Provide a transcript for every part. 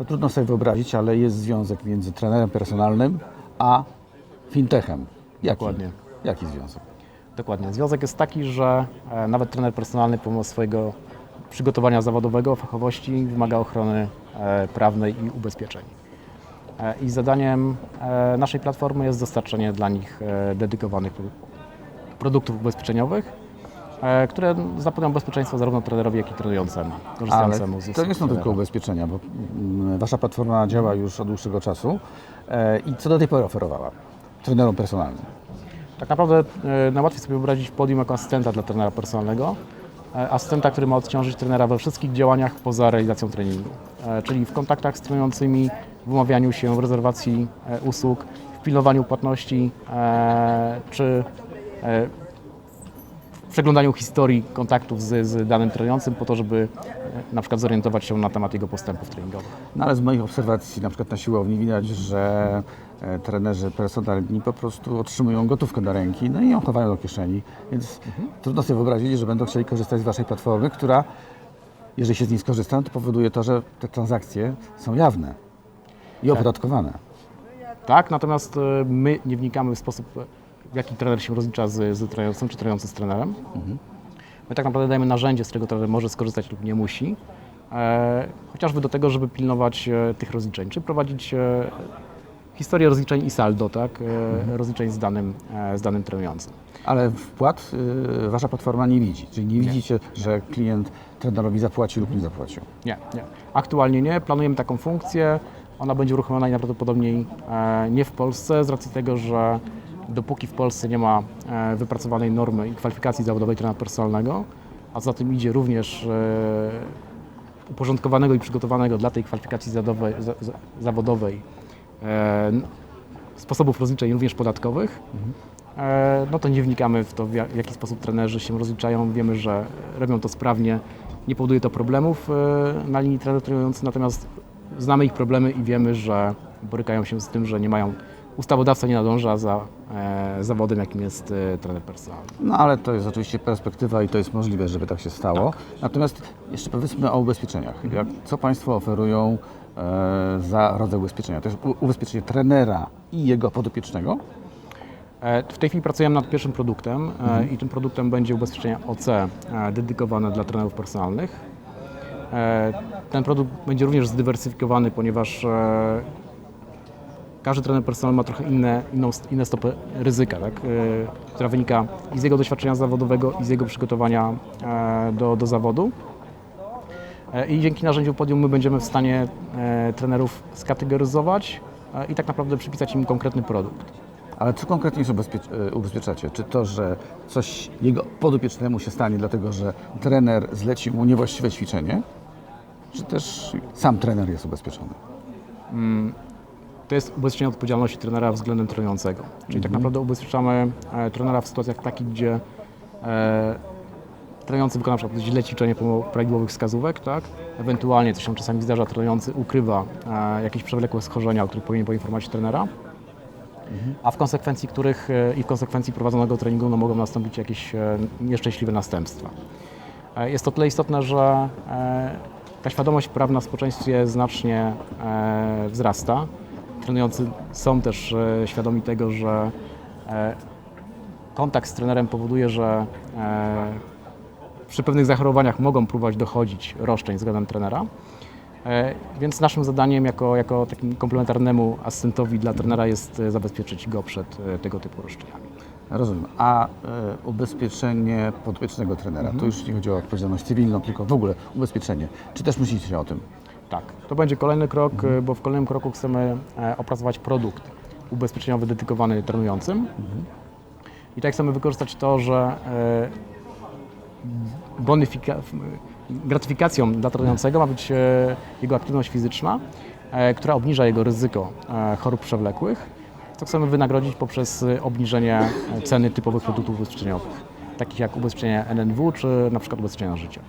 To trudno sobie wyobrazić, ale jest związek między trenerem personalnym a fintechem. Jaki? Dokładnie. Jaki związek? Dokładnie. Związek jest taki, że e, nawet trener personalny pomimo swojego przygotowania zawodowego, fachowości wymaga ochrony e, prawnej i ubezpieczeń. E, I zadaniem naszej platformy jest dostarczenie dla nich dedykowanych pro- produktów ubezpieczeniowych, które zapewnią bezpieczeństwo zarówno trenerowi, jak i trenującemu, Ale korzystającemu z to usług nie są tylko ubezpieczenia, bo mm, Wasza platforma działa już od dłuższego czasu. E, I co do tej pory oferowała trenerom personalnym? Tak naprawdę e, najłatwiej sobie wyobrazić podium jako asystenta dla trenera personalnego. E, Asystenta, który ma odciążyć trenera we wszystkich działaniach poza realizacją treningu. E, Czyli w kontaktach z trenującymi, w umawianiu się, w rezerwacji e, usług, w pilnowaniu płatności, e, czy e, przeglądaniu historii kontaktów z, z danym trenującym po to, żeby e, na przykład zorientować się na temat jego postępów treningowych. No ale z moich obserwacji, na przykład na siłowni, widać, że e, trenerzy personalni po prostu otrzymują gotówkę do ręki, no i ją chowają do kieszeni, więc trudno sobie wyobrazić, że będą chcieli korzystać z Waszej platformy, która, jeżeli się z niej skorzysta, no to powoduje to, że te transakcje są jawne i opodatkowane. Tak, natomiast e, my nie wnikamy w sposób, jaki trener się rozlicza z, z trenującym, czy trenujący z trenerem. My tak naprawdę dajemy narzędzie, z którego trener może skorzystać lub nie musi, e, chociażby do tego, żeby pilnować e, tych rozliczeń, czy prowadzić e, historię rozliczeń i saldo, tak, e, rozliczeń z danym, e, z danym trenującym. Ale wpłat y, Wasza platforma nie widzi, czyli nie widzicie, że klient trenerowi zapłacił lub nie zapłacił. Nie, nie. Aktualnie nie. Planujemy taką funkcję. Ona będzie uruchomiona najprawdopodobniej e, nie w Polsce, z racji tego, że dopóki w Polsce nie ma e, wypracowanej normy i kwalifikacji zawodowej trenera personalnego, a za tym idzie również e, uporządkowanego i przygotowanego dla tej kwalifikacji zawodowej, za, za, zawodowej e, sposobów rozliczeń również podatkowych, no to nie wnikamy w to, w ja- w jaki sposób trenerzy się rozliczają. Wiemy, że robią to sprawnie, nie powoduje to problemów na linii trener natomiast znamy ich problemy i wiemy, że borykają się z tym, że nie mają, ustawodawca nie nadąża za e, zawodem, jakim jest e, trener personalny. No ale to jest oczywiście perspektywa i to jest możliwe, żeby tak się stało. Natomiast jeszcze powiedzmy o ubezpieczeniach. Jak, co Państwo oferują e, za rodzaj ubezpieczenia? To jest ubezpieczenie trenera i jego podopiecznego? E, W tej chwili pracujemy nad pierwszym produktem e, i tym produktem będzie ubezpieczenie OC dedykowane dla trenerów personalnych. Ten produkt będzie również zdywersyfikowany, ponieważ każdy trener personalny ma trochę inne, inną, inne stopy ryzyka, tak? e, która wynika i z jego doświadczenia zawodowego, i z jego przygotowania e, do, do zawodu. E, I dzięki narzędziu Podium my będziemy w stanie e, trenerów skategoryzować i tak naprawdę przypisać im konkretny produkt. Ale co konkretnie się ubezpiecz- ubezpieczacie? Czy to, że coś jego podopiecznemu się stanie, dlatego że trener zleci mu niewłaściwe ćwiczenie? Czy też sam trener jest ubezpieczony? To jest ubezpieczenie odpowiedzialności trenera względem trenującego. Czyli tak naprawdę ubezpieczamy e, trenera w sytuacjach takich, gdzie e, trenujący wykona na przykład źle ćwiczenie pomimo prawidłowych wskazówek, tak? Ewentualnie, co się czasami zdarza, trenujący ukrywa e, jakieś przewlekłe schorzenia, o których powinien poinformować trenera. A w konsekwencji których e, i w konsekwencji prowadzonego treningu no, mogą nastąpić jakieś e, nieszczęśliwe następstwa. E, Jest to tyle istotne, że e, ta świadomość prawna w społeczeństwie znacznie e, wzrasta. Trenujący są też e, świadomi tego, że e, kontakt z trenerem powoduje, że e, przy pewnych zachorowaniach mogą próbować dochodzić roszczeń względem trenera. Więc naszym zadaniem jako, jako takim komplementarnemu asystentowi dla trenera jest zabezpieczyć go przed tego typu roszczeniami. Rozumiem. A e, ubezpieczenie podopiecznego trenera, to już nie chodzi o odpowiedzialność cywilną, tylko w ogóle ubezpieczenie. Czy też myślicie o tym? Tak, to będzie kolejny krok, e, bo w kolejnym kroku chcemy e, opracować produkt ubezpieczeniowy dedykowany trenującym. I tutaj chcemy wykorzystać to, że e, gratyfikacją dla trenującego ma być e, jego aktywność fizyczna, która obniża jego ryzyko chorób przewlekłych, co chcemy wynagrodzić poprzez obniżenie ceny typowych produktów ubezpieczeniowych, takich jak ubezpieczenie NNW czy na przykład ubezpieczenie na życie.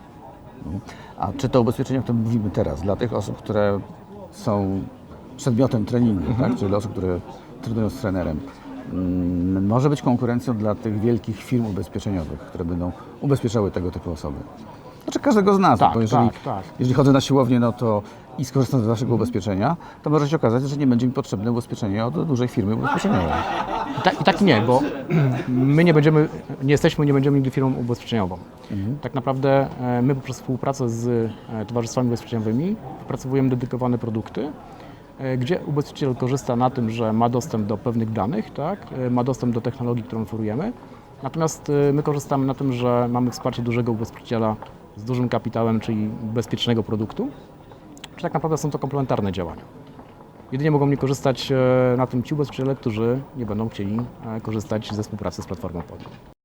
A czy to ubezpieczenie, o którym mówimy teraz, dla tych osób, które są przedmiotem treningu, tak? czyli dla osób, które trenują z trenerem, mm, może być konkurencją dla tych wielkich firm ubezpieczeniowych, które będą ubezpieczały tego typu osoby? Znaczy każdego z nas, Tak, bo jeżeli, tak, tak. jeżeli chodzę na siłownię, no to i skorzystam z waszego ubezpieczenia, to może się okazać, że nie będzie mi potrzebne ubezpieczenie od dużej firmy ubezpieczeniowej. I tak, I tak nie, bo my nie będziemy, nie jesteśmy, nie będziemy nigdy firmą ubezpieczeniową. Tak naprawdę e, my poprzez współpracę z e, towarzystwami ubezpieczeniowymi wypracowujemy dedykowane produkty, e, gdzie ubezpieczyciel korzysta na tym, że ma dostęp do pewnych danych, tak, ma dostęp do technologii, którą oferujemy. Natomiast my korzystamy na tym, że mamy wsparcie dużego ubezpieczyciela z dużym kapitałem, czyli bezpiecznego produktu. Czy tak naprawdę są to komplementarne działania. Jedynie mogą nie korzystać e, na tym ci ubezpieczyciele, którzy nie będą chcieli e, korzystać ze współpracy z platformą Podmiot.